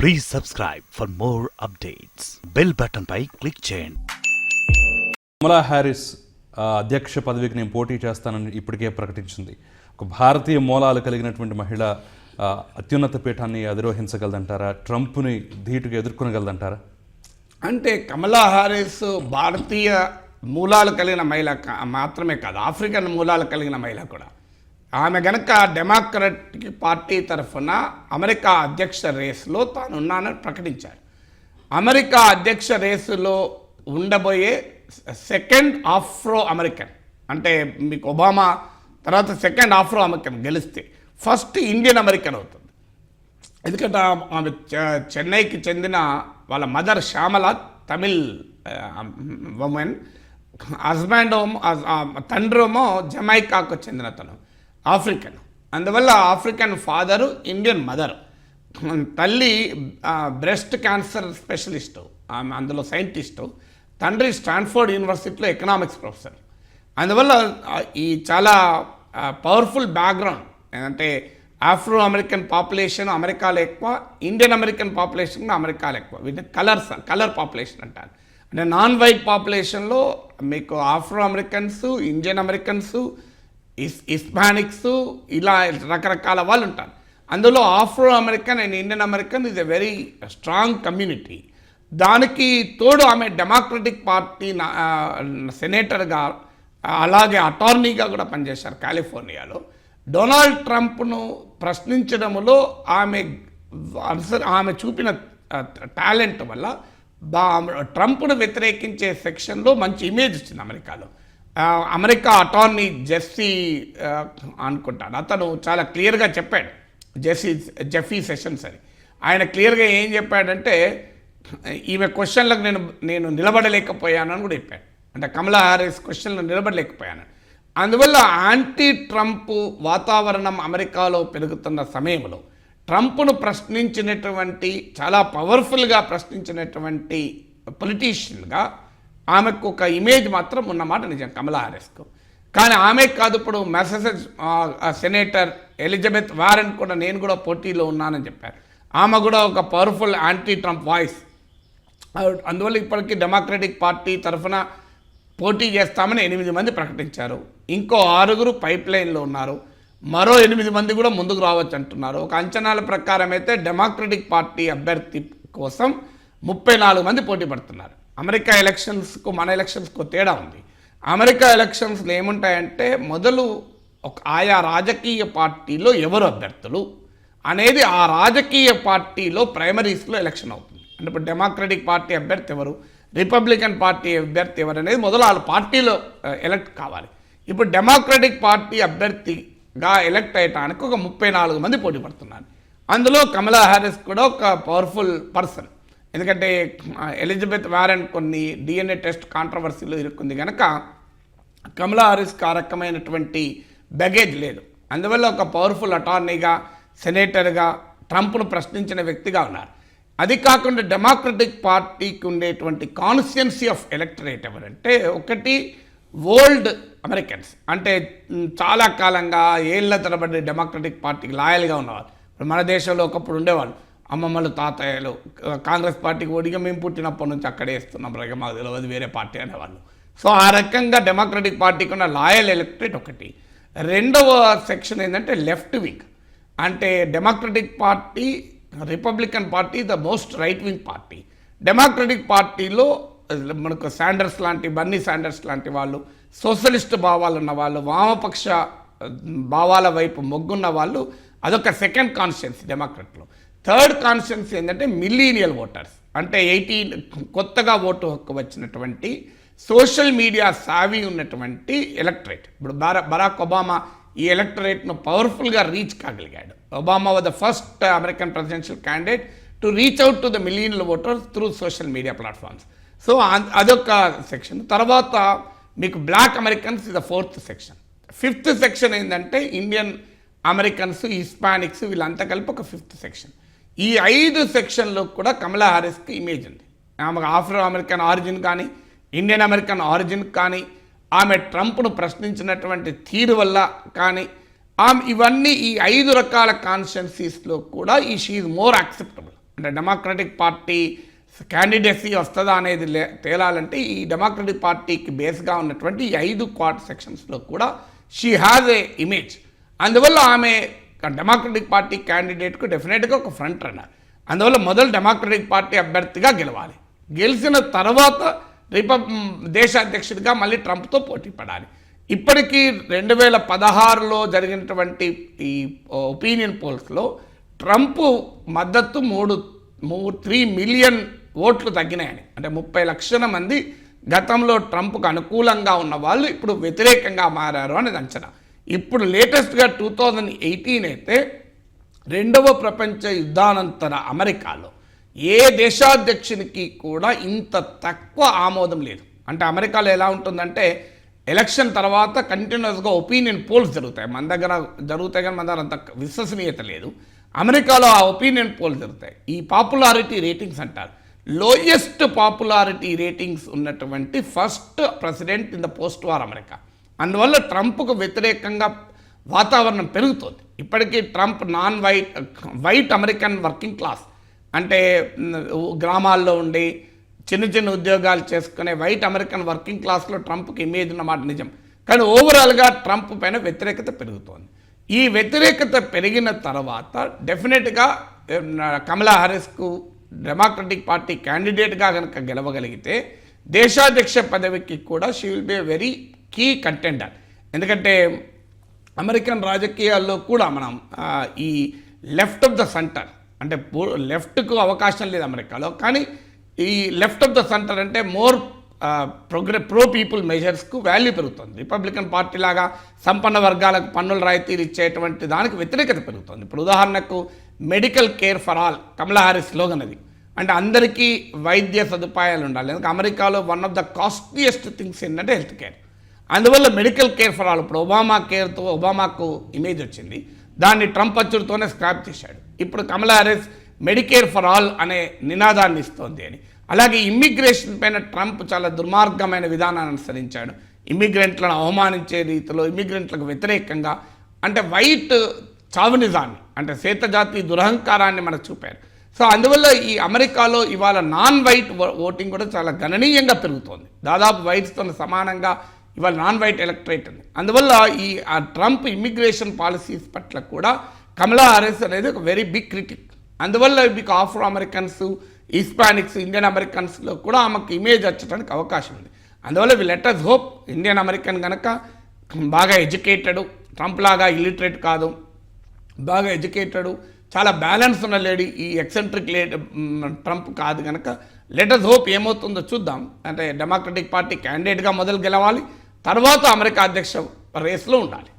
Please subscribe for more updates bell button pi click చేయండి. Kamala Harris అధ్యక్ష పదవికి నేను పోటీ చేస్తానని ఇప్పటికే ప్రకటించింది. ఒక భారతీయ మూలాలు కలిగినటువంటి మహిళ అత్యున్నత పీఠాన్ని అధిరోహించగలదంటారా? ట్రంప్ని ధీటుగా ఎదుర్కొనగలదంటారా? అంటే కమలా హారిస్ భారతీయ మూలాలు కలిగిన మహిళ మాత్రమే కాదు ఆఫ్రికన్ మూలాలు కలిగిన మహిళ కూడా. ఆమె గనక డెమోక్రటిక్ పార్టీ తరఫున అమెరికా అధ్యక్ష రేసులో తాను ఉన్నానని ప్రకటించారు. అమెరికా అధ్యక్ష రేసులో ఉండబోయే సెకండ్ ఆఫ్రో అమెరికన్ అంటే మీకు ఒబామా తర్వాత సెకండ్ ఆఫ్రో అమెరికన్ గెలిస్తే ఫస్ట్ ఇండియన్ అమెరికన్ అవుతుంది. ఎందుకంటే ఆమె చెన్నైకి చెందిన వాళ్ళ mother Shyamala Tamil women husband ఏమో- తండ్రి ఏమో జమైకాకు చెందిన తను ఆఫ్రికన్. అందువల్ల ఆఫ్రికన్ ఫాదరు ఇండియన్ మదర్. తల్లి బ్రెస్ట్ క్యాన్సర్ స్పెషలిస్టు ఆమె అందులో సైంటిస్టు. తండ్రి స్టాన్ఫోర్డ్ యూనివర్సిటీలో ఎకనామిక్స్ ప్రొఫెసర్. అందువల్ల ఈ చాలా పవర్ఫుల్ బ్యాక్గ్రౌండ్. అంటే ఆఫ్రో అమెరికన్ పాపులేషన్ అమెరికాలో ఎక్కువ ఇండియన్ అమెరికన్ పాపులేషన్ అమెరికాలో ఎక్కువ. వీటిని కలర్స్ కలర్ పాపులేషన్ అంటారు. అంటే నాన్ వైట్ పాపులేషన్లో మీకు ఆఫ్రో అమెరికన్స్ ఇండియన్ అమెరికన్స్ ఇస్ ఇస్పానిక్స్ ఇలా రకరకాల వాళ్ళు ఉంటారు అందులో Afro American and Indian American is a very strong community దానికి తోడు ఆమె డెమోక్రటిక్ పార్టీ నా- సెనేటర్గా అలాగే అటార్నీగా కూడా పనిచేశారు కాలిఫోర్నియాలో డొనాల్డ్ ట్రంప్ను ప్రశ్నించడంలో ఆమె అన్సర్ ఆమె చూపిన టాలెంట్ వల్ల బా ట్రంప్ను వ్యతిరేకించే సెక్షన్లో మంచి ఇమేజ్ వచ్చింది అమెరికాలో. అమెరికా అటార్నీ జెస్సీ అనుకుంటాను. అతను చాలా క్లియర్గా చెప్పాడు. జెస్సీ జెఫీ సెషన్స్ అని. ఆయన క్లియర్గా ఏం చెప్పాడంటే ఈమె క్వశ్చన్లకు నేను నేను నిలబడలేకపోయానని కూడా చెప్పాడు. అంటే కమలా హారీస్ క్వశ్చన్లు నిలబడలేకపోయాను. అందువల్ల యాంటీ ట్రంప్ వాతావరణం అమెరికాలో పెరుగుతున్న సమయంలో ట్రంప్ను ప్రశ్నించినటువంటి చాలా పవర్ఫుల్గా ప్రశ్నించినటువంటి పొలిటీషియన్గా ఆమెకు ఒక ఇమేజ్ మాత్రం ఉన్నమాట నిజం కమలా హారెస్కు. కానీ ఆమె కాదు ఇప్పుడు మెససేజ్ సెనేటర్ ఎలిజబెత్ వారెన్ కూడా నేను కూడా పోటీలో ఉన్నానని చెప్పారు. ఆమె కూడా ఒక పవర్ఫుల్ యాంటీ ట్రంప్ వాయిస్ అందువల్ల ఇప్పటికీ డెమోక్రటిక్ పార్టీ తరఫున పోటీ చేస్తామని ఎనిమిది మంది ప్రకటించారు. ఇంకో ఆరుగురు పైప్ లైన్లో ఉన్నారు. మరో ఎనిమిది మంది కూడా ముందుకు రావచ్చు అంటున్నారు ఒక అంచనాల ప్రకారం అయితే డెమోక్రటిక్ పార్టీ అభ్యర్థి కోసం ముప్పై నాలుగు మంది పోటీ పడుతున్నారు. అమెరికా ఎలక్షన్స్కు మన ఎలక్షన్స్కు తేడా ఉంది. అమెరికా ఎలక్షన్స్లో ఏముంటాయంటే మొదలు ఒక ఆయా రాజకీయ పార్టీలో ఎవరు అభ్యర్థులు అనేది ఆ రాజకీయ పార్టీలో ప్రైమరీస్లో ఎలక్షన్ అవుతుంది. అంటే ఇప్పుడు డెమోక్రటిక్ పార్టీ అభ్యర్థి ఎవరు రిపబ్లికన్ పార్టీ అభ్యర్థి ఎవరు అనేది మొదలు వాళ్ళ పార్టీలో ఎలక్ట్ కావాలి. ఇప్పుడు డెమోక్రటిక్ పార్టీ అభ్యర్థిగా ఎలక్ట్ అయ్యటానికి ఒక ముప్పై నాలుగు మంది పోటీ పడుతున్నారు. అందులో కమలా హారిస్ కూడా ఒక పవర్ఫుల్ పర్సన్. ఎందుకంటే ఎలిజబెత్ వారెన్ కొన్ని డిఎన్ఏ టెస్ట్ కాంట్రవర్సీలో ఇరుక్కుంది కనుక కమలా హారిస్కి ఆ రకమైనటువంటి బ్యాగేజ్ లేదు. అందువల్ల ఒక పవర్ఫుల్ అటార్నీగా సెనేటర్గా ట్రంప్ను ప్రశ్నించిన వ్యక్తిగా ఉన్నారు. అది కాకుండా డెమోక్రటిక్ పార్టీకి ఉండేటువంటి కాన్స్టిట్యున్సీ ఆఫ్ ఎలక్టరేట్ ఎవరంటే ఒకటి ఓల్డ్ అమెరికన్స్ అంటే చాలా కాలంగా ఏళ్ళ తరబడి డెమోక్రటిక్ పార్టీకి లాయల్గా ఉన్నవాళ్ళు. ఇప్పుడు మన దేశంలో ఒకప్పుడు ఉండేవాళ్ళు. అమ్మమ్మలు తాతయ్యలు కాంగ్రెస్ పార్టీకి ఓడిగా మేము పుట్టినప్పటి నుంచి అక్కడే ఇస్తున్నాం రేగ మాకు తెలియదు వేరే పార్టీ అనేవాళ్ళు. సో ఆ రకంగా డెమోక్రటిక్ పార్టీకి ఉన్న లాయల్ ఎలక్టరేట్ ఒకటి. రెండవ సెక్షన్ ఏంటంటే లెఫ్ట్ వింగ్. అంటే Democratic party Republican party the most right wing party Democratic పార్టీలో మనకు శాండర్స్ లాంటి బన్నీ శాండర్స్ లాంటి వాళ్ళు సోషలిస్ట్ భావాలు ఉన్న వాళ్ళు వామపక్ష భావాల వైపు మొగ్గున్న వాళ్ళు అదొక సెకండ్ కాన్స్టిట్యున్సీ డెమోక్రట్లో థర్డ్ కాన్స్టిట్యున్సీ ఏంటంటే మిలీనియల్ ఓటర్స్ అంటే ఎయిటీన్ కొత్తగా ఓటు హక్కు వచ్చినటువంటి సోషల్ మీడియా సావి ఉన్నటువంటి ఎలక్టరేట్ ఇప్పుడు బారా బరాక్ ఒబామా ఈ ఎలక్టరేట్ను పవర్ఫుల్గా reach కాగలిగాడు. Obama was the first American presidential candidate to reach out to the million voters through social media platforms so అదొక సెక్షన్ తర్వాత మీకు బ్లాక్ అమెరికన్స్ ఇది ఫోర్త్ సెక్షన్ ఫిఫ్త్ సెక్షన్ ఏంటంటే ఇండియన్ అమెరికన్స్ హిస్పానిక్స్ వీళ్ళంతా కలిపి ఒక ఫిఫ్త్ సెక్షన్ ఈ ఐదు సెక్షన్లో కూడా కమలా హారిస్కి ఇమేజ్ ఉంది. ఆమెకు ఆఫ్రో అమెరికన్ ఆరిజిన్ కానీ ఇండియన్ అమెరికన్ ఆరిజిన్ కానీ ఆమె ట్రంప్ను ప్రశ్నించినటువంటి తీరు వల్ల కానీ ఆమె ఇవన్నీ ఈ ఐదు రకాల కాన్స్టిట్యున్సీస్లో కూడా ఈ షీఈ్ మోర్ యాక్సెప్టబుల్. అంటే డెమోక్రటిక్ పార్టీ క్యాండిడేసీ వస్తుందా అనేది లే- తేలాలంటే ఈ డెమోక్రటిక్ పార్టీకి బేస్గా ఉన్నటువంటి ఈ ఐదు క్వార్ట్ సెక్షన్స్లో కూడా షీ హ్యాజ్ ఏ ఇమేజ్. అందువల్ల ఆమె డెమోక్రటిక్ పార్టీ క్యాండిడేట్కు డెఫినెట్గా ఒక ఫ్రంట్ రన్నర్ అందువల్ల మొదలు డెమోక్రటిక్ పార్టీ అభ్యర్థిగా గెలవాలి. గెలిచిన తర్వాత రిపబ్ దేశ అధ్యక్షుడిగా మళ్ళీ ట్రంప్తో పోటీ పడాలి. ఇప్పటికీ రెండు వేల పదహారులో జరిగినటువంటి ఈ ఒపీనియన్ పోల్స్లో ట్రంప్ మద్దతు మూడు మూడు త్రీ మిలియన్ ఓట్లు తగ్గినాయని. అంటే ముప్పై లక్షల మంది గతంలో ట్రంప్కు అనుకూలంగా ఉన్న వాళ్ళు ఇప్పుడు వ్యతిరేకంగా మారారు అనేది అంచనా. ఇప్పుడు లేటెస్ట్గా టూ థౌజండ్ ఎయిటీన్ అయితే రెండవ ప్రపంచ యుద్ధానంతర అమెరికాలో ఏ దేశాధ్యక్షునికి కూడా ఇంత తక్కువ ఆమోదం లేదు. అంటే అమెరికాలో ఎలా ఉంటుందంటే ఎలక్షన్ తర్వాత కంటిన్యూస్గా ఒపీనియన్ పోల్స్ జరుగుతాయి. మన దగ్గర జరుగుతాయి కానీ మన దగ్గర అంత విశ్వసనీయత లేదు. అమెరికాలో ఆ ఒపీనియన్ పోల్స్ జరుగుతాయి. ఈ పాపులారిటీ రేటింగ్స్ అంటారు. లోయెస్ట్ పాపులారిటీ రేటింగ్స్ ఉన్నటువంటి first president in the post war America. అందువల్ల ట్రంప్కు వ్యతిరేకంగా వాతావరణం పెరుగుతోంది. ఇప్పటికీ Trump non white white American working class అంటే గ్రామాల్లో ఉండి చిన్న చిన్న ఉద్యోగాలు చేసుకునే వైట్ అమెరికన్ వర్కింగ్ క్లాస్లో ట్రంప్కి ఇమేజ్ ఉన్నమాట నిజం. కానీ ఓవరాల్గా ట్రంప్ పైన వ్యతిరేకత పెరుగుతోంది. ఈ వ్యతిరేకత పెరిగిన తర్వాత డెఫినెట్గా కమలా హారిస్కు డెమోక్రటిక్ పార్టీ క్యాండిడేట్గా కనుక గెలవగలిగితే దేశాధ్యక్ష పదవికి కూడా she will be very key contender ఎందుకంటే అమెరికన్ రాజకీయాల్లో కూడా మనం ఈ లెఫ్ట్ ఆఫ్ ద సెంటర్ అంటే లెఫ్ట్కు అవకాశం లేదు అమెరికాలో కానీ ఈ లెఫ్ట్ ఆఫ్ ద సెంటర్ అంటే మోర్ ప్రోగ్రె ప్రో పీపుల్ మెజర్స్కు వాల్యూ పెరుగుతుంది. రిపబ్లికన్ పార్టీ లాగా సంపన్న వర్గాలకు పన్నుల రాయితీలు ఇచ్చేటువంటి దానికి వ్యతిరేకత పెరుగుతుంది. ఇప్పుడు ఉదాహరణకు medical care for all Kamala Harris slogan అది. అంటే అందరికీ వైద్య సదుపాయాలు ఉండాలి. ఎందుకంటే అమెరికాలో one of the costliest things ఏంటంటే హెల్త్ కేర్ అందువల్ల మెడికల్ కేర్ ఫర్ ఆల్. ఇప్పుడు ఒబామా కేర్తో ఒబామాకు ఇమేజ్ వచ్చింది. దాన్ని ట్రంప్ అచ్చుడితోనే స్క్రాప్ చేశాడు. ఇప్పుడు Kamala Harris Medicare for all అనే నినాదాన్ని ఇస్తోంది అని. అలాగే ఇమ్మిగ్రేషన్ పైన ట్రంప్ చాలా దుర్మార్గమైన విధానాన్ని అనుసరించాడు. ఇమ్మిగ్రెంట్లను అవమానించే రీతిలో ఇమ్మిగ్రెంట్లకు వ్యతిరేకంగా అంటే వైట్ చావునిజాన్ని అంటే శ్వేతజాతి దురహంకారాన్ని మనకు చూపారు. సో అందువల్ల ఈ అమెరికాలో ఇవాళ నాన్ వైట్ ఓటింగ్ కూడా చాలా గణనీయంగా పెరుగుతోంది. దాదాపు వైట్స్తో సమానంగా ఇవాళ నాన్ వైట్ ఎలక్ట్రేట్ ఉంది అందువల్ల ఈ ఆ ట్రంప్ ఇమ్మిగ్రేషన్ పాలసీస్ పట్ల కూడా కమలా హారెస్ అనేది ఒక వెరీ బిగ్ క్రిటిక్ అందువల్ల మీకు ఆఫ్రో అమెరికన్స్ ఈస్పానిక్స్ ఇండియన్ అమెరికన్స్లో కూడా ఆమెకు ఇమేజ్ వచ్చడానికి అవకాశం ఉంది. అందువల్ల we let us hope Indian American కనుక బాగా ఎడ్యుకేటెడ్ ట్రంప్ లాగా ఇల్లిటరేట్ కాదు బాగా ఎడ్యుకేటెడ్ చాలా బ్యాలెన్స్ ఉన్న లేడీ ఈ ఎక్సెంట్రిక్ లే ట్రంప్ కాదు కనుక లెటర్స్ హోప్ ఏమవుతుందో చూద్దాం. అంటే డెమోక్రటిక్ పార్టీ క్యాండిడేట్గా మొదలు గెలవాలి. తర్వాత అమెరికా అధ్యక్ష రేస్లో ఉండాలి.